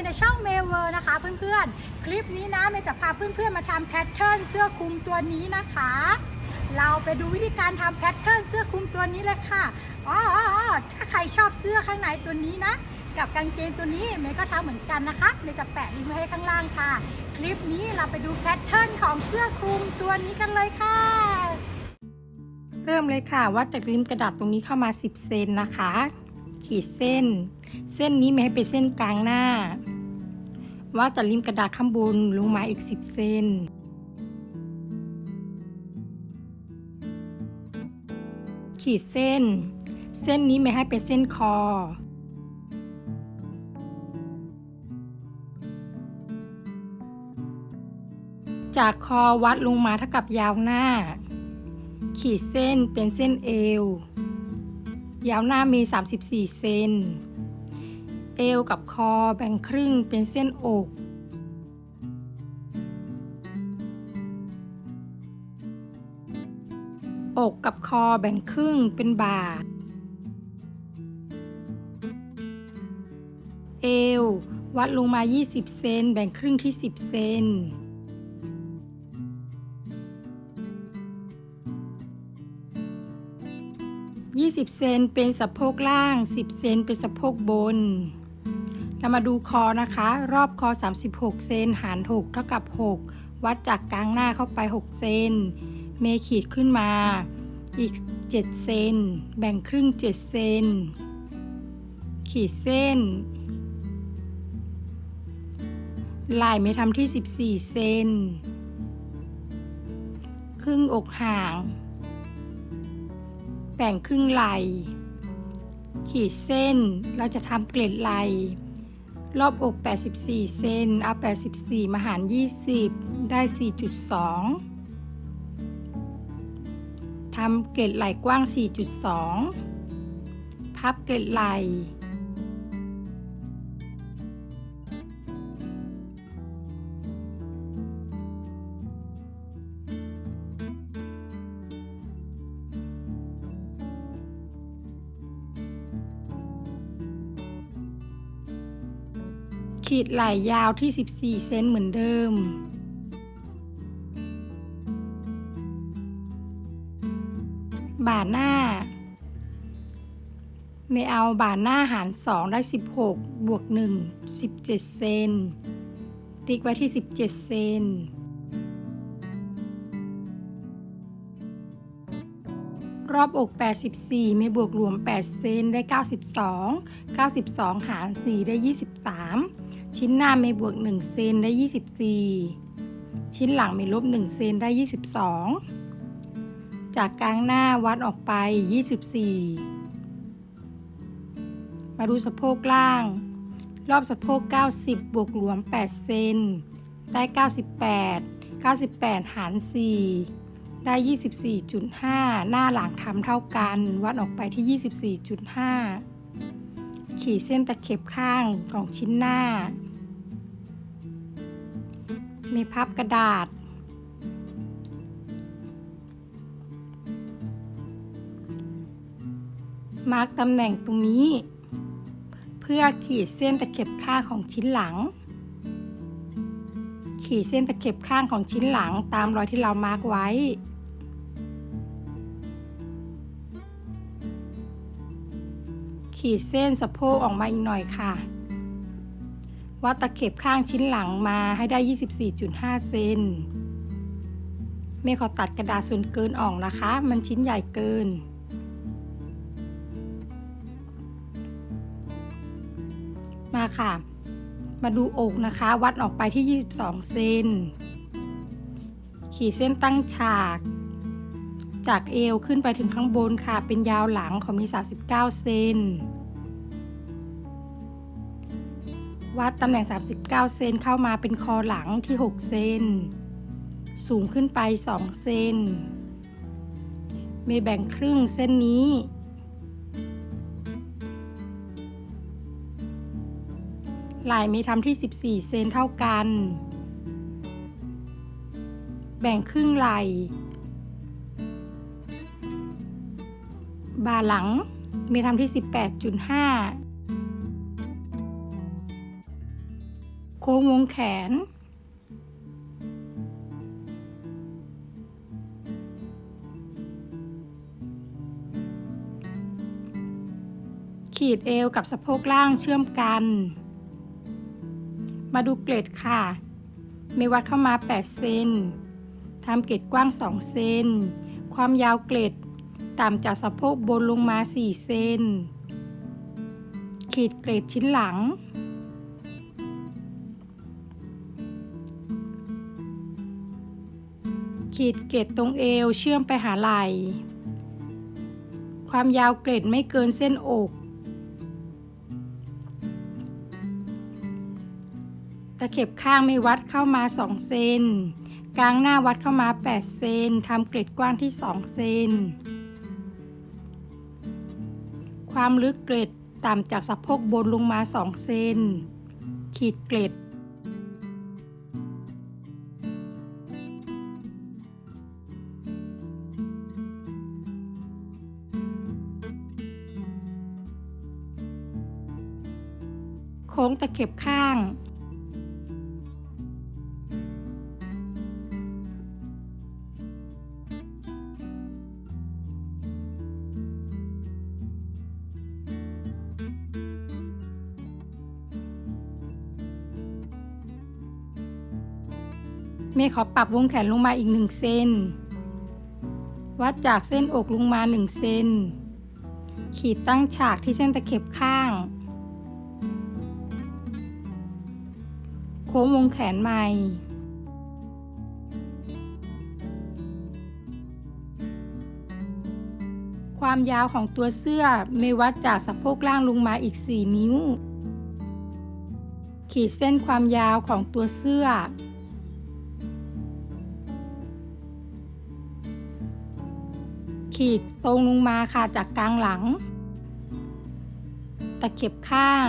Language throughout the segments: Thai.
ย์ในช่องเมเวอร์นะคะเพื่อนๆ คลิปนี้นะเมย์จะพาเพื่อนๆมาทำแพทเทิร์นเสื้อคลุมตัวนี้นะคะ เราไปดูวิธีการทำแพทเทิร์นเสื้อคลุมตัวนี้เลยค่ะอ๋ออถ้าใครชอบเสื้อข้างในตัวนี้นะ กับกางเกงตัวนี้เมย์ก็ทำเหมือนกันนะคะเมย์จะแปะลิงก์ไว้ให้ข้างล่างค่ะ คลิปนี้เราไปดูแพทเทิร์นของเสื้อคลุมตัวนี้กันเลยค่ะเริ่มเลยค่ะวัดจากริมกระดาษตรงนี้เข้ามา 10 เซนนะคะ ขีดเส้น เส้นนี้ไม่ให้เป็นเส้นกลางหน้าวัดจากริมกระดาษข้างบนลงมาอีก 10เซนขีดเส้น เส้นนี้ไม่ให้เป็นเส้นคอ จากคอวัดลงมาเท่ากับยาวหน้า ขีดเส้นเป็นเส้นเอว ยาวหน้ามี 34 เซน เอวกับคอแบ่งครึ่งเป็นเส้นอก อกกับคอแบ่งครึ่งเป็นบ่า เอว วัดลงมา 20 เซนแบ่งครึ่งที่ 10 เซน20 เซนเป็นสะโพกล่าง 10 เซนเป็นสะโพกบน เรามาดูคอนะคะ รอบคอ 36 เซนหาร 6 เท่ากับ 6 วัดจากกลางหน้าเข้าไป 6 เซน เมขีดขึ้นมา อีก 7 เซน แบ่งครึ่ง 7 เซน ขีดเส้น ลายเมทำที่ 14 เซน ครึ่งอกห่าง แบ่งครึ่งไหลขีดเส้น เราจะทำเกล็ดไหล รอบอก 84 เซนเอา84 มาหาร 20 ได้ 4.2 ทำเกล็ดไหลกว้าง 4.2 พับเกล็ดไหล ขีดไหล่ยาวที่ 14 เซนเหมือนเดิม บ่าหน้า ไม่เอาบ่าหน้าหาร 2 ได้ 16 บวก 1 17 เซน ติ๊กไว้ที่ 17 เซนรอบอก 84 ไม่บวกรวม 8 เซนได้ 92 92 หาร 4 ได้ 23 ชิ้นหน้าไม่บวก1เซนได้ 24 ชิ้นหลังไม่ลบ1เซนได้ 22 จากกลางหน้าวัดออกไป 24 มาดูสะโพกล่าง รอบสะโพก 90 บวกรวม 8 เซนได้ 98 98 หาร 4 ได้ 24.5 หน้าหลังทำเท่ากัน วัดออกไปที่ 24.5ขีดเส้นตะเข็บข้างของชิ้นหน้า มีพับกระดาษ มาร์กตำแหน่งตรงนี้ เพื่อขีดเส้นตะเข็บข้างของชิ้นหลัง ขีดเส้นตะเข็บข้างของชิ้นหลังตามรอยที่เรามาร์กไว้ขีดเส้นสะโพกออกมาอีกหน่อยค่ะ วัดตะเข็บข้างชิ้นหลังมาให้ได้ 24.5 เซนเมย์ขอตัดกระดาษส่วนเกินออกนะคะ มันชิ้นใหญ่เกิน มาค่ะ มาดูอกนะคะ วัดออกไปที่ 22 เซนขีดเส้นตั้งฉาก จากเอวขึ้นไปถึงข้างบนค่ะ เป็นยาวหลังของมี 39 เซน วัดตำแหน่ง 39 เซนเข้ามาเป็นคอหลังที่ 6 เซน สูงขึ้นไป 2 เซน เมย์แบ่งครึ่งเส้นนี้ ลายเมย์ทำที่ 14 เซนเท่ากัน แบ่งครึ่งไหลบ่าหลังเมย์ทำที่ 18.5 ค้งวงแขน ขีดเอวกับสะโพกล่างเชื่อมกัน มาดูเกล็ดค่ะ มีวัดเข้ามา 8 เซนทำเกล็ดกว้าง 2 เซน ความยาวเกล็ดต่ำจากสะโพกบนลงมา 4 เซน ขีดเกล็ดชิ้นหลัง ขีดเกล็ดตรงเอวเชื่อมไปหาไหล่ความยาวเกล็ดไม่เกินเส้นอก ตะเข็บข้างไม่วัดเข้ามา 2 เซน กลางหน้าวัดเข้ามา 8 เซนทำเกล็ดกว้างที่ 2 เซน ความลึกเกล็ดต่ำจากสะโพกบนลงมา 2 เซน ขีดเกล็ด ตะเข็บข้าง เมย์ขอปรับวงแขนลงมาอีก 1 เซน วัดจากเส้นอกลงมา 1 เซน ขีดตั้งฉากที่เส้นตะเข็บข้าง ค้งวงแขนใหม่ ความยาวของตัวเสื้อเมย์วัดจากสะโพกล่างลงมาอีก 4 นิ้ว ขีดเส้นความยาวของตัวเสื้อขีดตรงลงมาค่ะจากกลางหลัง ตะเข็บข้าง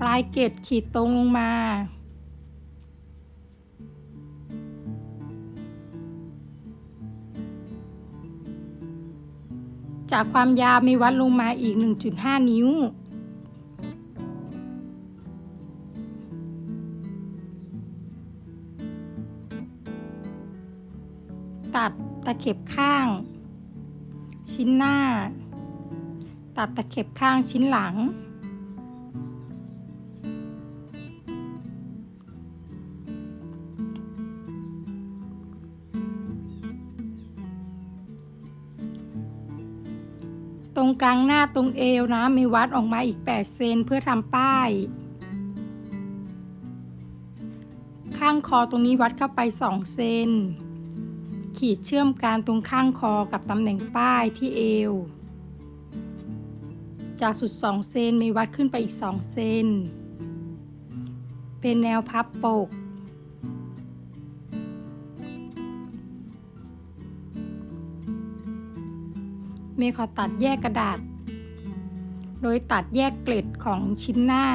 ปลายเกล็ดขีดตรงลงมา จากความยาวมีวัดลงมาอีก 1.5 นิ้วตัดตะเข็บข้าง ชิ้นหน้า ตัดตะเข็บข้างชิ้นหลัง กลางหน้าตรงเอวนะ มีวัดออกมาอีก 8 เซนเพื่อทำป้าย ข้างคอตรงนี้วัดเข้าไป 2 เซน ขีดเชื่อมการตรงข้างคอกับตำแหน่งป้ายที่เอว จากสุด 2 เซนมีวัดขึ้นไปอีก 2 เซน เป็นแนวพับปก เมย์ขอตัดแยกกระดาษ โดยตัดแยกเกล็ดของชิ้นหน้า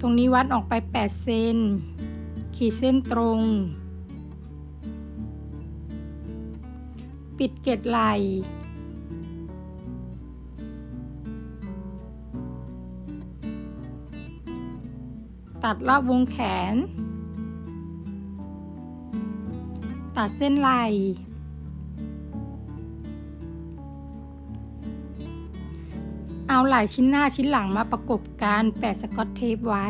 ตรงนี้วัดออกไป 8 เซน ขีดเส้นตรง ปิดเกล็ดไหล ตัดรอบวงแขน ตัดเส้นไหล่เอาไหล่ชิ้นหน้าชิ้นหลังมาประกบกันแปะสกอตเทปไว้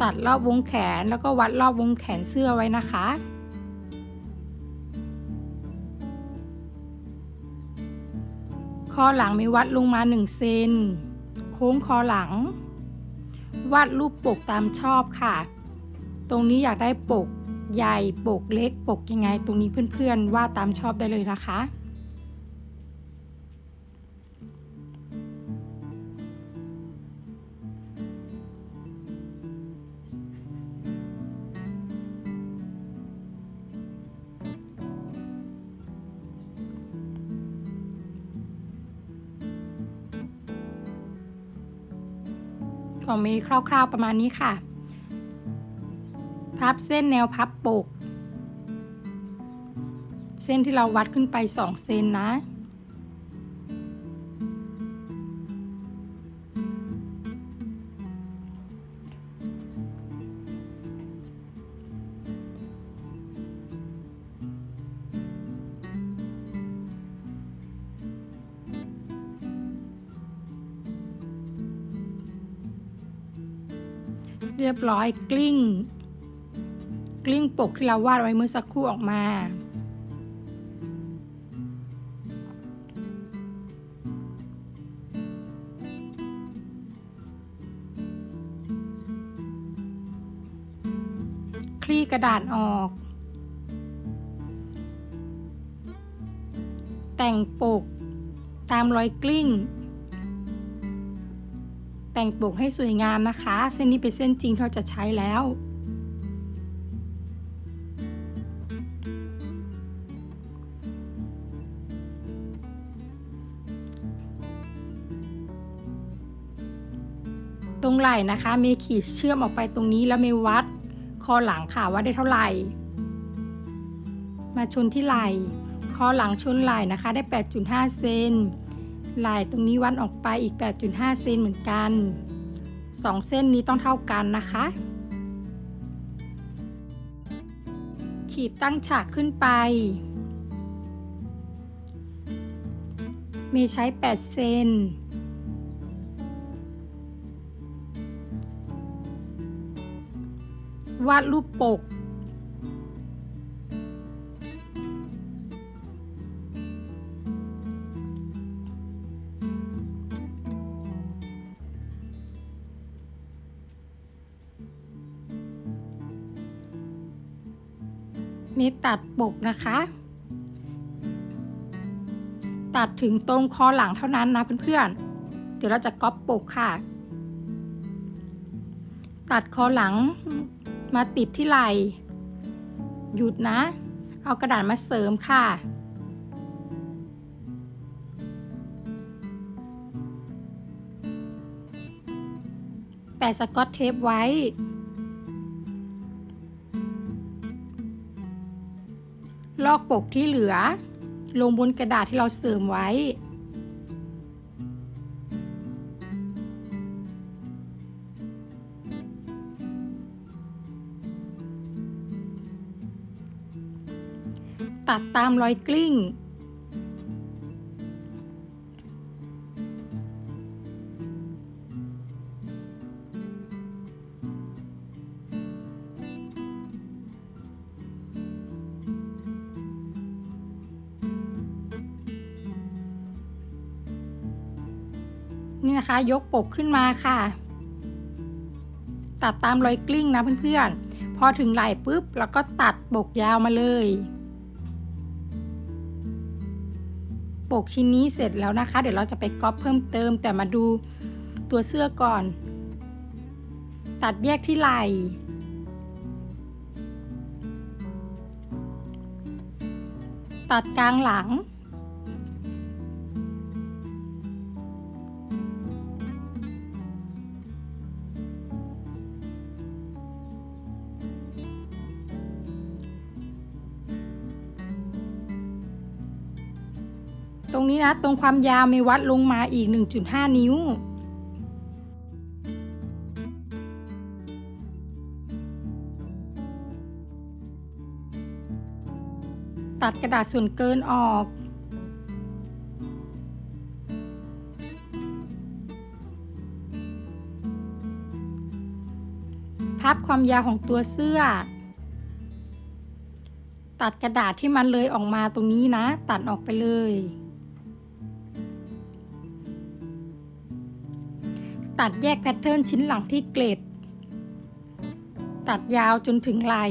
ตัดรอบวงแขนแล้วก็วัดรอบวงแขนเสื้อไว้นะคะคอหลังมีวัดลงมา 1 เซน โค้งคอหลัง วาดรูปปกตามชอบค่ะ ตรงนี้อยากได้ปกใหญ่ปกเล็กปกยังไง ตรงนี้เพื่อนๆวาดตามชอบได้เลยนะคะ ของเมย์คร่าวๆประมาณนี้ค่ะ พับเส้นแนวพับปก เส้นที่เราวัดขึ้นไป 2 เซนนะ ร้อยกลิ้ง กลิ้งปกที่เราวาดไว้เมื่อสักครู่ออกมา คลี่กระดาษออก แต่งปกตามรอยกลิ้ง แต่งปกให้สวยงามนะคะ เส้นนี้เป็นเส้นจริงที่เราจะใช้แล้ว ตรงไหล่นะคะเมย์ขีดเชื่อมออกไปตรงนี้แล้วเมย์วัด คอหลังค่ะว่าได้เท่าไหร่ มาชนที่ไหล่ คอหลังชนไหล่นะคะ ได้ 8.5 เซน ไหล่ตรงนี้วัดออกไปอีก 8.5 เซนเหมือนกัน 2 เส้นนี้ต้องเท่ากันนะคะ ขีดตั้งฉากขึ้นไป เมย์ใช้ 8 เซนวาดรูปปก มีตัดปกนะคะ ตัดถึงตรงคอหลังเท่านั้นนะเพื่อนๆ เดี๋ยวเราจะก๊อปปกค่ะ ตัดคอหลังมาติดที่ไหล่หยุดนะ เอากระดาษมาเสริมค่ะ แปะสกอตเทปไว้ ลอกปกที่เหลือ ลงบนกระดาษที่เราเสริมไว้ ตัดตามรอยกลิ้ง นี่นะคะ ยกปกขึ้นมาค่ะ ตัดตามรอยกลิ้งนะเพื่อนๆ พอถึงไหล่ปุ๊บแล้วก็ตัดปกยาวมาเลย ปกชิ้นนี้เสร็จแล้วนะคะ เดี๋ยวเราจะไปก๊อปเพิ่มเติม แต่มาดูตัวเสื้อก่อน ตัดแยกที่ไหล่ตัดกลางหลัง นี้นะ ตรงความยาวมีวัดลงมาอีก 1.5 นิ้ว ตัดกระดาษส่วนเกินออกพับความยาวของตัวเสื้อ ตัดกระดาษที่มันเลยออกมาตรงนี้นะ ตัดออกไปเลย ตัดแยกแพทเทิร์นชิ้นหลังที่เกล็ด ตัดยาวจนถึงไหล่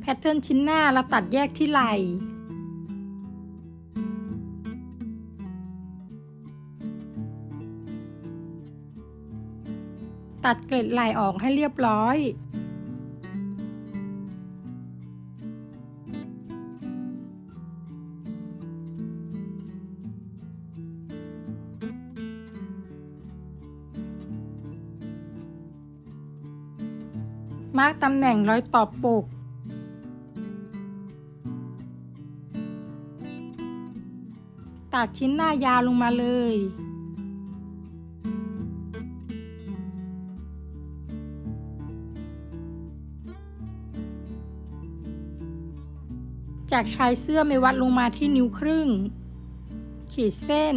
แพทเทิร์นชิ้นหน้าเราตัดแยกที่ไหล่ ตัดเกล็ดไหลออกให้เรียบร้อยมาร์กตำแหน่งรอยต่อปกตัดชิ้นหน้ายาวลงมาเลย จากชายเสื้อไม่วัดลงมาที่นิ้วครึ่ง ขีดเส้น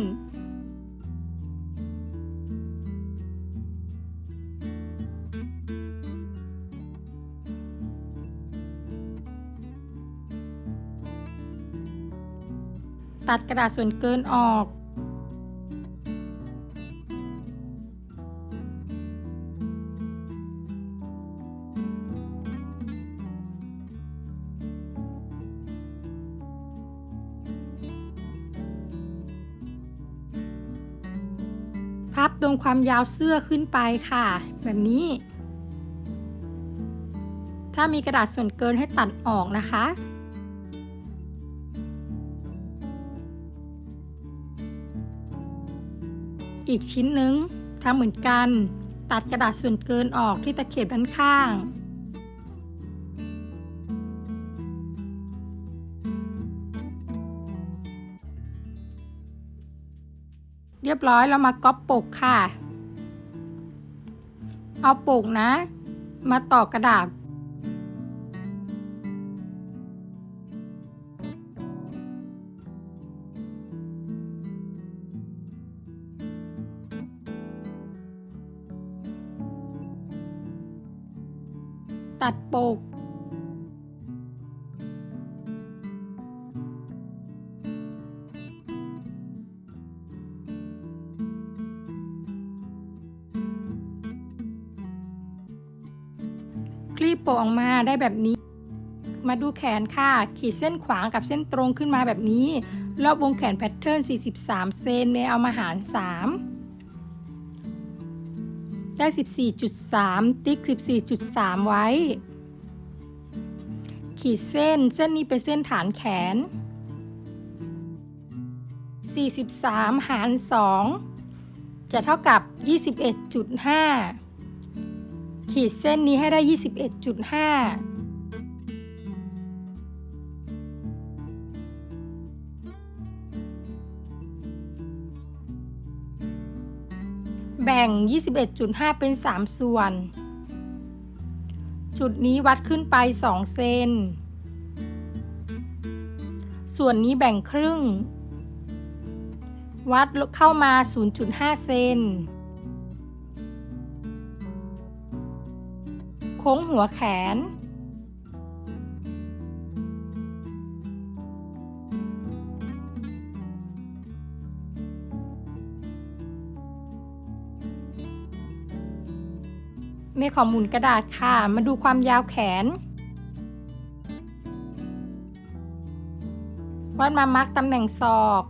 ตัดกระดาษส่วนเกินออก ความยาวเสื้อขึ้นไปค่ะ แบบนี้ ถ้ามีกระดาษส่วนเกินให้ตัดออกนะคะ อีกชิ้นหนึ่งทำเหมือนกัน ตัดกระดาษส่วนเกินออกที่ตะเข็บด้านข้าง เรียบร้อยเรามาก๊อปปกค่ะ เอาปกนะ มาต่อกระดาษตัดปก ได้แบบนี้ มาดูแขนค่ะ ขีดเส้นขวางกับเส้นตรงขึ้นมาแบบนี้ รอบวงแขนแพทเทิร์น 43 เซนเมย์เอามาหาร 3 ได้ 14.3 ติ๊ก 14.3 ไว้ ขีดเส้น เส้นนี้เป็นเส้นฐานแขน 43 หาร 2 จะเท่ากับ 21.5 ขีดเส้นนี้ให้ได้ 21.5แบ่ง 21.5 เป็น 3 ส่วน จุดนี้วัดขึ้นไป 2 เซน ส่วนนี้แบ่งครึ่ง วัดเข้ามา 0.5 เซน ค้งหัวแขน เมขอหมุนกระดาษค่ะ มาดูความยาวแขนวัดมามาร์กตำแหน่งศอก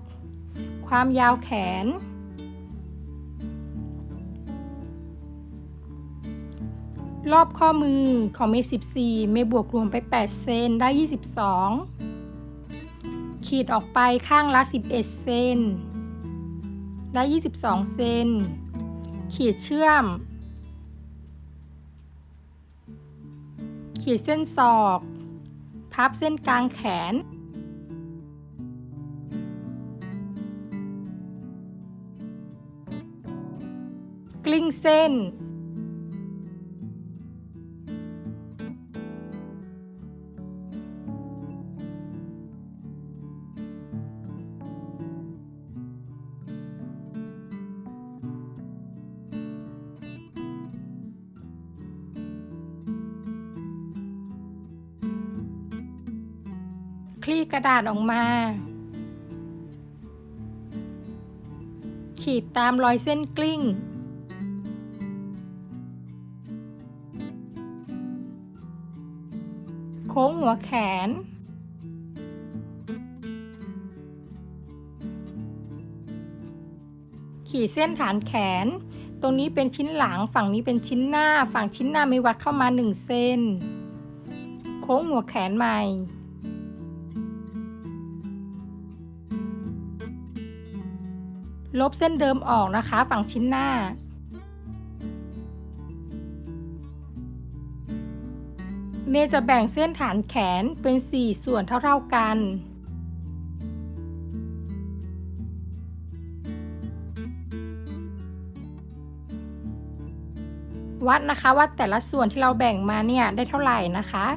ความยาวแขน รอบข้อมือของเมย์14 เมย์บวกรวมไป 8 เซนได้ 22 ขีดออกไปข้างละ 11 เซนได้ 22 เซน ขีดเชื่อม ขีดเส้นศอก พับเส้นกลางแขนกลิ้งเส้น ระดาษออกมา ขีดตามรอยเส้นกลิ้ง โค้งหัวแขน ขีดเส้นฐานแขน ตรงนี้เป็นชิ้นหลังฝั่งนี้เป็นชิ้นหน้า ฝั่งชิ้นหน้ามีวัดเข้ามา 1 เซนโค้งหัวแขนใหม่ ลบเส้นเดิมออกนะคะ ฝั่งชิ้นหน้า เมย์จะแบ่งเส้นฐานแขนเป็น 4 ส่วนเท่าๆกันวัดนะคะว่าแต่ละส่วนที่เราแบ่งมาเนี่ยได้เท่าไหร่นะคะ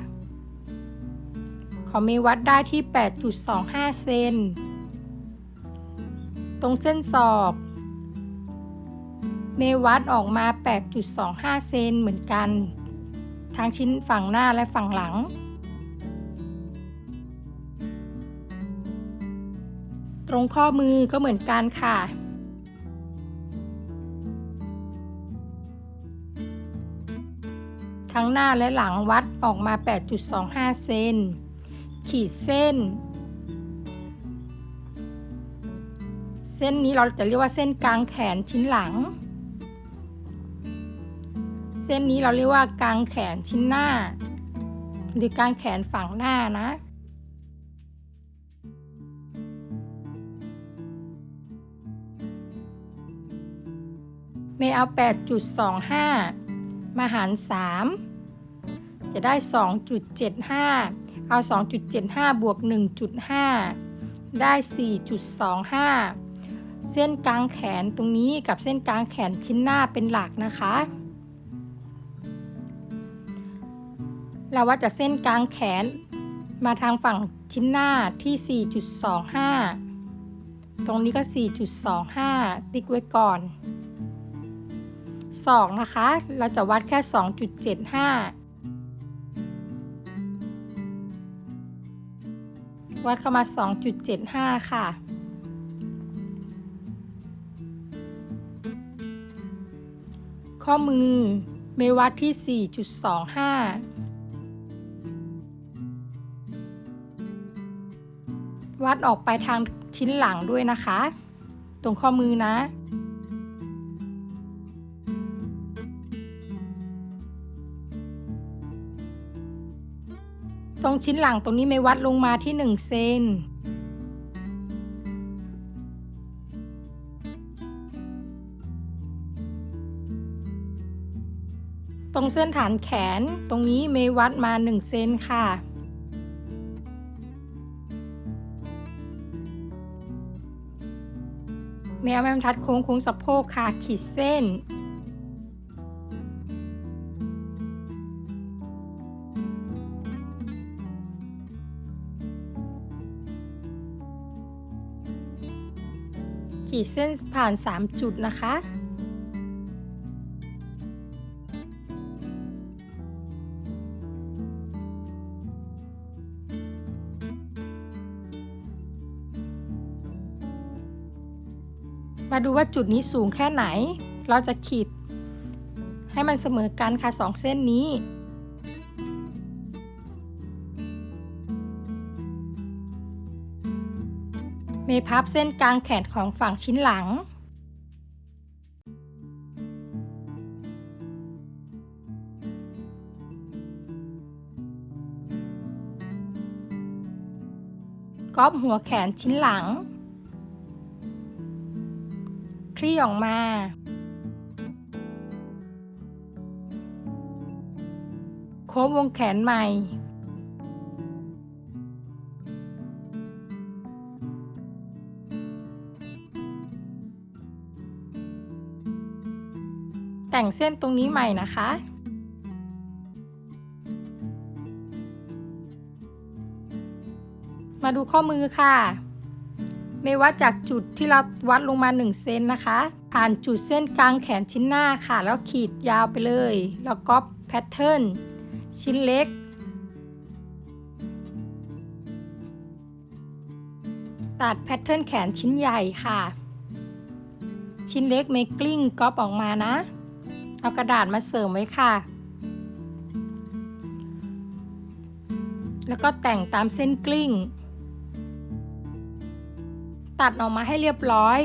ของเมย์วัดได้ที่ 8.25 เซน ตรงเส้นศอก เมวัดออกมา 8.25 เซนเหมือนกัน ทั้งชิ้นฝั่งหน้าและฝั่งหลัง ตรงข้อมือก็เหมือนกันค่ะทั้งหน้าและหลังวัดออกมา 8.25 เซน ขีดเส้น เส้นนี้เราจะเรียกว่าเส้นกลางแขนชิ้นหลัง เส้นนี้เราเรียกว่ากลางแขนชิ้นหน้า หรือกลางแขนฝั่งหน้านะเมเอา 8.25 มาหาร 3 จะได้ 2.75 เอา 2.75 บวก 1.5 ได้ 4.25 เส้นกลางแขนตรงนี้กับเส้นกลางแขนชิ้นหน้าเป็นหลักนะคะ เราว่าจะเส้นกลางแขนมาทางฝั่งชิ้นหน้าที่ 4.25 ตรงนี้ก็ 4.25 ติ๊กไว้ก่อนศอกนะคะ เราจะวัดแค่ 2.75วัดเข้ามา 2.75 ค่ะ ข้อมือ เมวัดที่ 4.25 วัดออกไปทางชิ้นหลังด้วยนะคะ ตรงข้อมือนะตรงชิ้นหลังตรงนี้ไม่วัดลงมาที่ 1 เซน รงเส้นฐานแขนตรงนี้เมวัดมา 1 เซนค่ะเมเอาแม่ทัดโค้งโค้งสะโพกค่ะ ขีดเส้น ขีดเส้นผ่าน 3 จุดนะคะ มาดูว่าจุดนี้สูงแค่ไหน เราจะขีด ให้มันเสมอกันค่ะสองเส้นนี้ เมพับเส้นกลางแขนของฝั่งชิ้นหลังก๊อบหัวแขนชิ้นหลัง คลี่ออกมาโค้งวงแขนใหม่ แต่งเส้นตรงนี้ใหม่นะคะ มาดูข้อมือค่ะ ไม่วัดจากจุดที่เราวัดลงมา1เซนนะคะ ผ่านจุดเส้นกลางแขนชิ้นหน้าค่ะ แล้วขีดยาวไปเลย แล้วก็แพทเทิร์นชิ้นเล็ก ตัดแพทเทิร์นแขนชิ้นใหญ่ค่ะ ชิ้นเล็กเมกลิ้งก๊อปออกมานะ เอากระดาษมาเสริมไว้ค่ะ แล้วก็แต่งตามเส้นกลิ้ง ตัดออกมาให้เรียบร้อย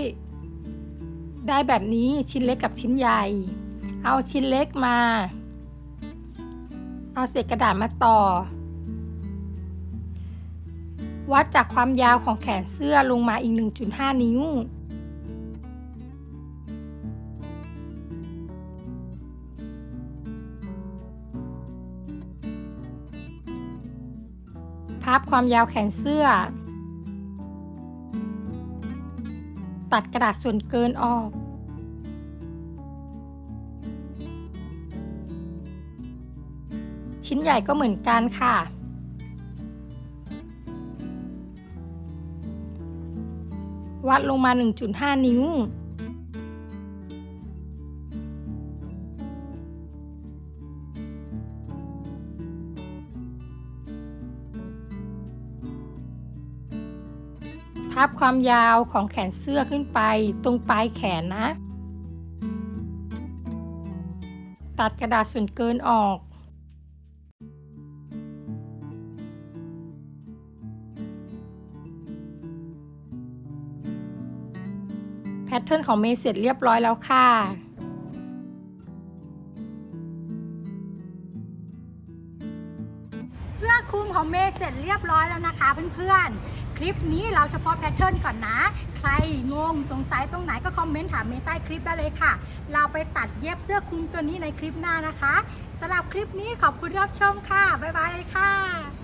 ได้แบบนี้ชิ้นเล็กกับชิ้นใหญ่ เอาชิ้นเล็กมา เอาเศษกระดาษมาต่อ วัดจากความยาวของแขนเสื้อลงมาอีก 1.5 นิ้วพับความยาวแขนเสื้อ ตัดกระดาษส่วนเกินออกชิ้นใหญ่ก็เหมือนกันค่ะ วัดลงมา 1.5 นิ้ว พับความยาวของแขนเสื้อขึ้นไปตรงปลายแขนนะ ตัดกระดาษส่วนเกินออก แพทเทิร์นของเมย์เสร็จเรียบร้อยแล้วค่ะเสื้อคลุมของเมย์เสร็จเรียบร้อยแล้วนะคะเพื่อนๆ คลิปนี้เราเฉพาะแพทเทิร์นก่อนนะ ใครงงสงสัยตรงไหนก็คอมเมนต์ถามเมย์ใต้คลิปได้เลยค่ะ เราไปตัดเย็บเสื้อคลุมตัวนี้ในคลิปหน้านะคะสำหรับคลิปนี้ขอบคุณรับชมค่ะ บ๊ายบายค่ะ